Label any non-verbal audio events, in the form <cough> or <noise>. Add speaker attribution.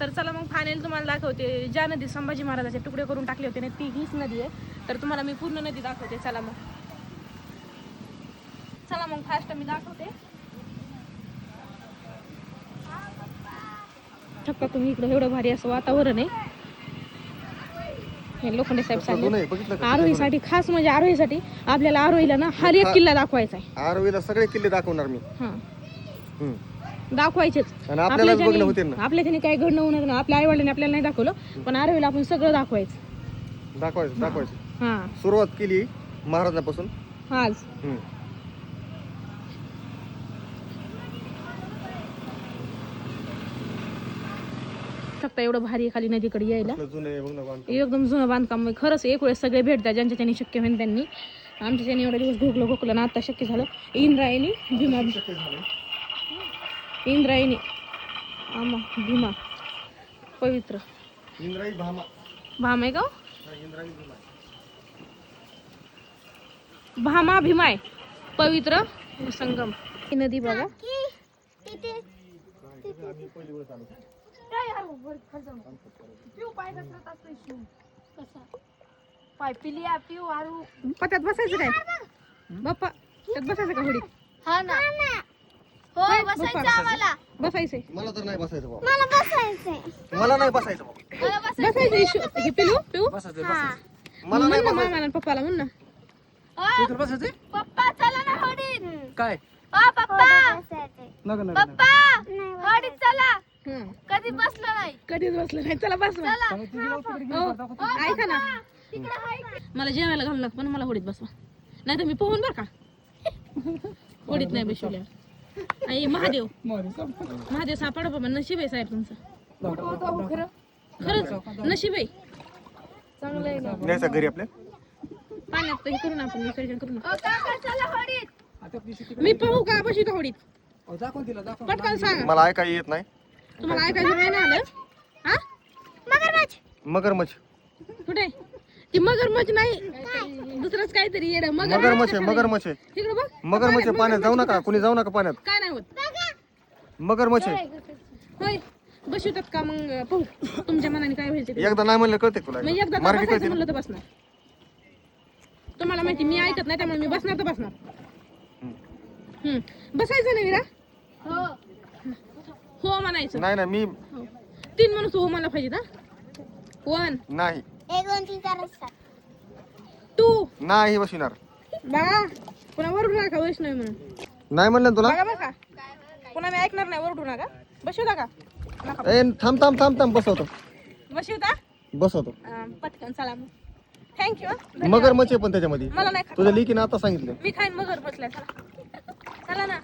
Speaker 1: तर चला मग फायनल तुम्हाला दाखवते. ज्या नदी संभाजी महाराजाचे तुकडे करून टाकले होते ना ती हीच नदी आहे. तर तुम्हाला मी पूर्ण नदी दाखवते. चला मग. चला मग फास्ट मी दाखवते. शकता तुम्ही इकडे एवढं भारी असं वातावरण आहे. हे लोखंडे साहेब? आरोहीसाठी खास म्हणजे आरोहीसाठी आपल्याला आरोहीला ना हर एक किल्ला दाखवायचा आहे.
Speaker 2: आरवीला सगळे किल्ले दाखवणार मी.
Speaker 1: हा. दाखवायचेच.
Speaker 2: आणि आपल्याला बघणं
Speaker 1: ज्याने-
Speaker 2: होते ना.
Speaker 1: आपल्या त्याने काही घडणं होणार ना आपल्या आई वडिलांनी आपल्याला नाही दाखवलं पण आरोहीला आपण सगळं दाखवायचं.
Speaker 2: दाखवायचं दाखवायचं.
Speaker 1: हा.
Speaker 2: सुरुवात केली महाराजांपासून.
Speaker 1: आज
Speaker 2: हम्म.
Speaker 1: शकता एवढं भारी आहे खाली नदीकडे यायला.
Speaker 2: आपलं जुनं आहे, बघ ना बांधकाम.
Speaker 1: एकदम जुनं बांधकाम आहे. खरंच एक वेळेस सगळे भेटतात ज्यांच्या त्यांनी शक्य होईल त्यांनी. आमच्या त्यांनी एवढे दिवस भोगलं भोगलं ना आता शक्य झालं. इंद्रायणी भीमा इंद्रायणी. आमा भीमा. पवित्र.
Speaker 2: इंद्राई भामा.
Speaker 1: भाम आहे का हो?
Speaker 2: हा, इंद्राई भामा.
Speaker 1: भामा भीमाय पवित्र संगम. ही नदी बघा.
Speaker 3: पाय पिलिया पिऊ आरू
Speaker 1: पत्यात बसायचं काय? बाप्पा त्यात बसायचं का होडीत?
Speaker 3: हा ना. हो बसायचं आम्हाला.
Speaker 1: बसायचंय.
Speaker 2: मला तर नाही बसायचं बाबा.
Speaker 3: मला बसायचंय.
Speaker 2: मला नाही बसायचं बाबा.
Speaker 3: मला बसायचं
Speaker 1: बसायचं इशू हे पिलू पिऊ
Speaker 2: मला नाही
Speaker 1: म्हण ना
Speaker 2: बसायचं
Speaker 1: मामाला आणि पप्पाला म्हण ना.
Speaker 3: पप्पा चला ना होडीत.
Speaker 4: काय?
Speaker 3: ओ पप्पा.
Speaker 4: नका नका
Speaker 3: पप्पा होडीत चला.
Speaker 1: हं.
Speaker 3: कधी बसलो नाही.
Speaker 1: कधीच बसलं नाही. चला बस ना.
Speaker 3: चला.
Speaker 1: हो, ऐका ना.
Speaker 3: तिकडे हाय.
Speaker 1: मला जेवायला घालू नका पण मला होडीत बसवा. नाही तर मी पोहून बरं का? <laughs> होडीत नाही बसवल्या आई महादेव. महादेव सापडा. बाबा. नशीब आहे साहेब तुमचं. खरंच नशीब आहे. चांगलं आहे ना.
Speaker 2: घरी आपल्या?
Speaker 1: पाण्यात हे करू ना आपण विसर्जन करू ना.
Speaker 3: ओ काका चला होडीत?
Speaker 1: मी पाहू का बशी का होडीत? पटकन सांगा.
Speaker 2: मला ऐकायला येत नाही.
Speaker 1: तुम्हाला ऐकायचं नाही ना आलं? हा?
Speaker 3: मगरमच्छ.
Speaker 2: मगरमच्छ.
Speaker 1: कुठे? ती मगरमच्छ नाही. दुसरंच काहीतरी येड. मगर
Speaker 2: मगरमच्छ आहे मगरमच्छ आहे.
Speaker 1: तिकडे बघ.
Speaker 2: मगरमच्छ आहे, पाण्यात जाऊ नका कुणी जाऊ नका पाण्यात.
Speaker 1: काय नाही होत.
Speaker 2: मगरमच्छ आहे.
Speaker 1: होय. बसवतात का मग पाहू. तुमच्या मनाने काय व्हायचं ते.
Speaker 2: एकदा नाही म्हणलं कळते तुला
Speaker 1: मग एकदा तर
Speaker 2: मार्गी
Speaker 1: बसायचं
Speaker 2: कळते ना?
Speaker 1: म्हणलं तर बसणार. तुम्हाला माहिती मी ऐकत नाही त्यामुळे मी बसणार तर बसणार. हम्म. बसायचं नाही विरा?
Speaker 3: हो.
Speaker 1: हो म्हणायचं.
Speaker 2: नाही नाही मी
Speaker 1: हो. तीन माणूस हो मला पाहिजे ना वन
Speaker 2: नाही.
Speaker 3: दोन तीन चार असतात
Speaker 1: टू
Speaker 2: नाही बसणार
Speaker 1: बघा पुन्हा वरडू नका वैष्णवी म्हणून.
Speaker 2: नाही म्हणलं ना तुला?
Speaker 1: बघा बघा. पुन्हा मी ऐकणार नाही वरडू नका. बसवता का? नका.
Speaker 2: ए थांब थांब थांब थांब बसवतो.
Speaker 1: बसवता?
Speaker 2: बसवतो.
Speaker 1: अं, पटकन चला मग. थँक्यू
Speaker 2: मगरमच्छ आहे पण त्याच्यामध्ये.
Speaker 1: मला नाही खा
Speaker 2: तुझ्या लिखीनं आता सांगितलं.
Speaker 1: मी खाईन मगर बसलाय चला. चला ना.